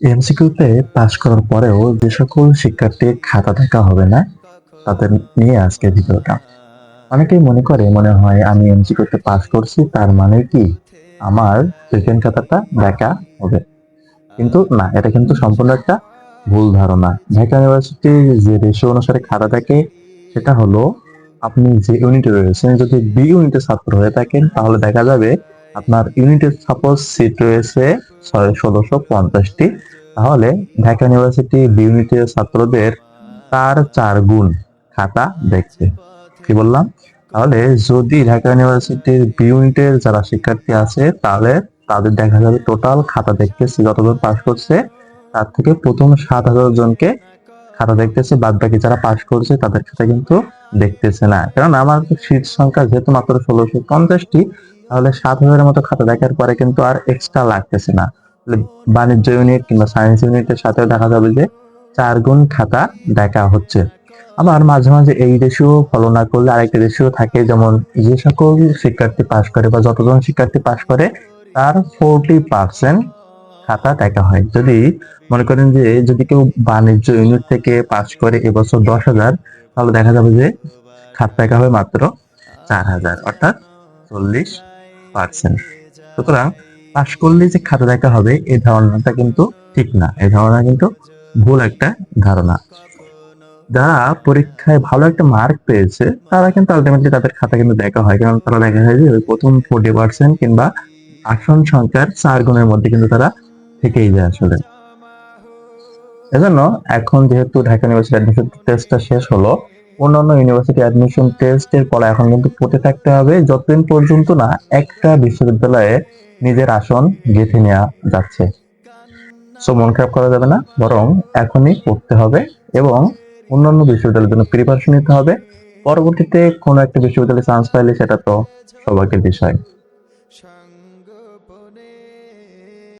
এমসিকিউতে পাশ করার পরেও যে সকল শিক্ষার্থীর খাতা দেখা হবে না, তাদের নিয়ে আজকে ভিডিওটা। অনেকেই মনে করে, মনে হয় আমি এমসিকিউতে পাশ করছি, তার মানে কি? আমার রিটেন খাতাটা দেখা হবে। কিন্তু না, এটা কিন্তু সম্পূর্ণ একটা ভুল ধারণা। ঢাকা ইউনিভার্সিটির যে রেশিও অনুসারে খাতা থাকে, সেটা হলো আপনি যে ইউনিটে রয়েছেন, যদি বি ইউনিটের ছাত্র হয়ে থাকেন, তাহলে দেখা যাবে আপনার ইউনিটের সাপোজ সিট রয়েছে ষোলোশো পঞ্চাশটি, তাহলে ঢাকা ইউনিভার্সিটি বি ইউনিটের ছাত্রদের তার চার গুণ খাতা দেখছে। কি বললাম? তাহলে যদি ঢাকা ইউনিভার্সিটির বি ইউনিটের যারা শিক্ষার্থী আছে, তাহলে তাদের দেখা যাবে টোটাল খাতা দেখতেছে, যতজন পাস করছে, তার থেকে প্রথম সাত হাজার জনকে খাতা দেখতেছে বাদ বাকি যারা পাস করছে, তাদের খাতা কিন্তু দেখতেছে না। কারণ আমার সিট সংখ্যা যেহেতু মাত্র ষোলোশো পঞ্চাশটি তাহলে সাত হাজারের মতো খাতা দেখার পরে কিন্তু আর এক্সট্রা লাগতেছে না। বাণিজ্য ইউনিট কিংবা সায়েন্স ইউনিটের সাথে দেখা যাবে যে চার গুণ খাতা দেখা হচ্ছে। আবার মাঝে মাঝে এই রেশিও ফলো না করলে আরেকটা রেশিও থাকে, যেমন যে সকল শিক্ষার্থী পাশ করে বা যতজন শিক্ষার্থী পাশ করে, তার ফোরটি পার্সেন্ট খাতা দেখা হয়। যদি মনে করেন যে যদি কেউ বাণিজ্য ইউনিট থেকে পাশ করে এবছর দশ হাজার, তাহলে দেখা যাবে যে খাতা দেখা হবে মাত্র চার হাজার, অর্থাৎ চল্লিশ পার্সেন্ট সুতরাং পাশ করলে যে খাতা দেখা হবে, এই ধারণাটা কিন্তু ঠিক না। এই ধারণা কিন্তু ভুল একটা ধারণা। যারা পরীক্ষায় ভালো একটা মার্ক পেয়েছে, তারা কিন্তু আলটিমেটলি তাদের খাতা কিন্তু দেখা হয়। কারণ তারা দেখা যায় যে ওই প্রথম ফোর্টি পার্সেন্ট কিংবা আসন সংখ্যার চার গুণের মধ্যে কিন্তু তারা থেকেই যায় আসলে। এজন্য এখন যেহেতু ঢাকা ইউনিভার্সিটি অ্যাডমিশন টেস্টটা শেষ হলো অন্যান্য ইউনিভার্সিটি অ্যাডমিশন টেস্টের পড়া এখন কিন্তু পড়তে থাকতে হবে, যতদিন পর্যন্ত না একটা বিশ্ববিদ্যালয়ে নিজের আসন গেঁথে নেওয়া যাচ্ছে। সো মন খারাপ করা যাবে না, বরং এখনই পড়তে হবে এবং অন্যান্য বিশ্ববিদ্যালয়ের জন্য প্রিপারেশন নিতে হবে। পরবর্তীতে কোনো একটা বিশ্ববিদ্যালয়ে চান্স পাইলে সেটা তো সৌভাগ্যের বিষয়।